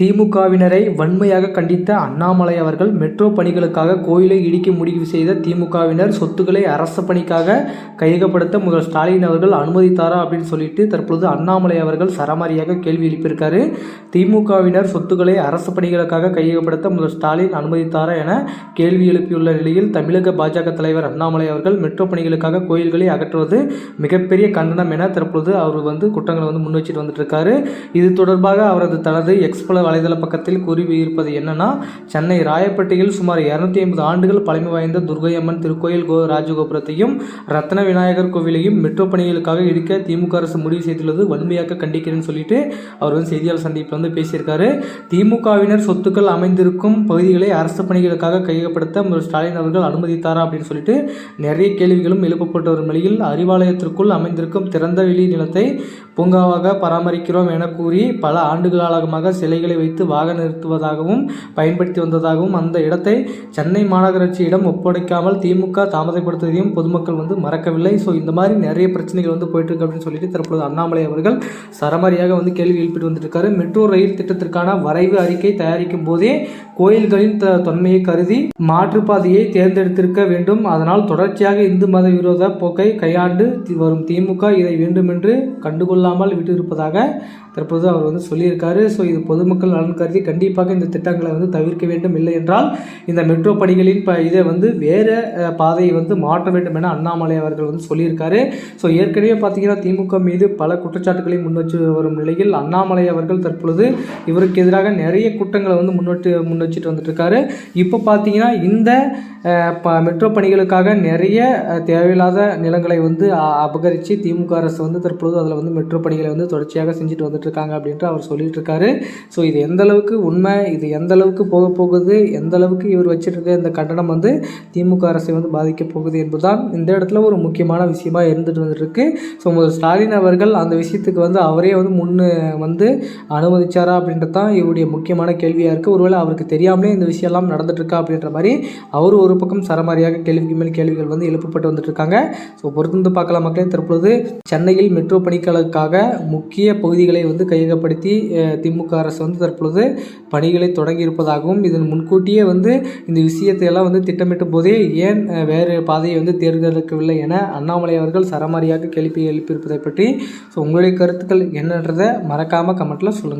திமுகவினரை வன்மையாக கண்டித்த அண்ணாமலை அவர்கள் மெட்ரோ பணிகளுக்காக கோயிலை இடிக்க முடிவு செய்த திமுகவினர் சொத்துக்களை அரசு பணிக்காக கையகப்படுத்த முதல் ஸ்டாலின் அவர்கள் அனுமதித்தாரா அப்படின்னு சொல்லிட்டு தற்பொழுது அண்ணாமலை அவர்கள் சரமாரியாக கேள்வி எழுப்பியிருக்காரு. திமுகவினர் சொத்துக்களை அரசு பணிகளுக்காக கையகப்படுத்த முதல் ஸ்டாலின் அனுமதித்தாரா என கேள்வி எழுப்பியுள்ள நிலையில் தமிழக பாஜக தலைவர் அண்ணாமலை அவர்கள் மெட்ரோ பணிகளுக்காக கோயில்களை அகற்றுவது மிகப்பெரிய கண்டனம் என தற்பொழுது அவர் வந்து குற்றங்களை வந்து முன் வச்சுட்டு வந்துட்டு இருக்காரு. இது தொடர்பாக அவரது தனது எக்ஸ்பிளர் வலைதள பக்கத்தில் கூறியிருப்பது என்னன்னா சென்னை ராயப்பேட்டையில் சுமார் இரநூத்தி ஐம்பது ஆண்டுகள் பழமை வாய்ந்த துர்கையம்மன் திருக்கோயில் கோ ராஜகோபுரத்தையும் ரத்ன விநாயகர் கோவிலையும் மெட்ரோ பணிகளுக்காக இடிக்க திமுக அரசு முடிவு செய்துள்ளது. வன்மையாக கண்டிக்கிறேன்னு சொல்லிட்டு அவர் வந்து செய்தியாளர் சந்திப்பில் வந்து பேசியிருக்காரு. திமுகவினர் சொத்துக்கள் அமைந்திருக்கும் பகுதிகளை அரசு பணிகளுக்காக கையகப்படுத்த ஸ்டாலின் அவர்கள் அனுமதித்தாரா அப்படின்னு சொல்லிட்டு நிறைய கேள்விகளும் எழுப்பப்பட்டு வரும் நிலையில் அறிவாலயத்திற்குள் அமைந்திருக்கும் திறந்த வெளி நிலத்தை பூங்காவாக பராமரிக்கிறோம் என கூறி பல ஆண்டுகாலமாக சிலைகளை வைத்து வாகன நிறுத்துவதாகவும் பயன்படுத்தி வந்ததாகவும் அந்த இடத்தை சென்னை மாநகராட்சியிடம் ஒப்படைக்காமல் திமுக தாமதப்படுத்துவதையும் பொதுமக்கள் வந்து மறக்கவில்லை. ஸோ இந்த மாதிரி நிறைய பிரச்சனைகள் வந்து போயிட்டு இருக்கு அப்படின்னு சொல்லிட்டு தற்போது அண்ணாமலை அவர்கள் சரமாரியாக வந்து கேள்வி எழுப்பிட்டு வந்துட்டு மெட்ரோ ரயில் திட்டத்திற்கான வரைவு அறிக்கை தயாரிக்கும் போதே கோயில்களின் த தொன்மையை கருதி மாற்றுப்பாதையை தேர்ந்தெடுத்திருக்க வேண்டும். அதனால் தொடர்ச்சியாக இந்து மத விரோத போக்கை கையாண்டு வரும் திமுக இதை வேண்டுமென்று கண்டுகொள்ளாமல் விட்டிருப்பதாக தற்போது அவர் வந்து சொல்லியிருக்காரு. ஸோ இது பொதுமக்கள் நலன் கருதி கண்டிப்பாக இந்த திட்டங்களை வந்து தவிர்க்க வேண்டும். இல்லை என்றால் இந்த மெட்ரோ பணிகளின் ப இதை வந்து வேறு பாதையை வந்து மாற்ற வேண்டும் என அண்ணாமலை அவர்கள் வந்து சொல்லியிருக்காரு. ஸோ ஏற்கனவே பார்த்தீங்கன்னா திமுக மீது பல குற்றச்சாட்டுகளை முன்வச்சு வரும் நிலையில் அண்ணாமலை அவர்கள் தற்பொழுது இவருக்கு எதிராக நிறைய குற்றங்களை வந்து முன்வட்டு முன் வச்சுட்டு வந்துட்டு இப்போ பார்த்தீங்கன்னா இந்த ப மெட்ரோ பணிகளுக்காக நிறைய தேவையில்லாத நிலங்களை வந்து அபகரித்து திமுக அரசு வந்து தற்பொழுது அதில் வந்து மெட்ரோ பணிகளை வந்து தொடர்ச்சியாக செஞ்சுட்டு வந்துட்டு இருக்காங்க அப்படின்ட்டு அவர் சொல்லிட்டு இருக்காரு ஸோ இது எந்த அளவுக்கு உண்மை இது எந்த அளவுக்கு போக போகுது எந்த அளவுக்கு இவர் வச்சிருக்க இந்த கண்டனம் வந்து திமுக அரசை வந்து பாதிக்க போகுது என்பதுதான் இந்த இடத்துல ஒரு முக்கியமான விஷயமா இருந்துட்டு வந்துருக்கு. ஸோ முதல் ஸ்டாலின் அவர்கள் அந்த விஷயத்துக்கு வந்து அவரே வந்து முன்னு வந்து அனுமதிச்சாரா அப்படின்றது தான் இவருடைய முக்கியமான கேள்வியாக இருக்குது ஒருவேளை அவருக்கு தெரியாமலே இந்த விஷயம்லாம் நடந்துட்டுருக்கா அப்படின்ற மாதிரி அவர் ஒரு பக்கம் சரமாரியாக கேள்விக்கு மேல் கேள்விகள் வந்து எழுப்பப்பட்டு வந்துட்டு இருக்காங்க ஸோ பொறுத்திருந்து பார்க்கலாம் மக்களே. தற்பொழுது சென்னையில் மெட்ரோ பணிகளுக்காக முக்கிய பகுதிகளை வந்து கையகப்படுத்தி திமுக அரசு வந்து தற்பொழுது பணிகளை தொடங்கி இருப்பதாகவும் இதன் முன்கூட்டியே வந்து இந்த விஷயத்தை எல்லாம் வந்து திட்டமிட்ட போதே ஏன் வேறு பாதையை வந்து தேர்ந்தெடுக்கவில்லை என அண்ணாமலை அவர்கள் சரமாரியாக கேள்வி எழுப்பியிருப்பதை பற்றி ஸோ உங்களுடைய கருத்துக்கள் என்னன்றதை மறக்காமல் கமெண்ட்டில் சொல்லுங்கள்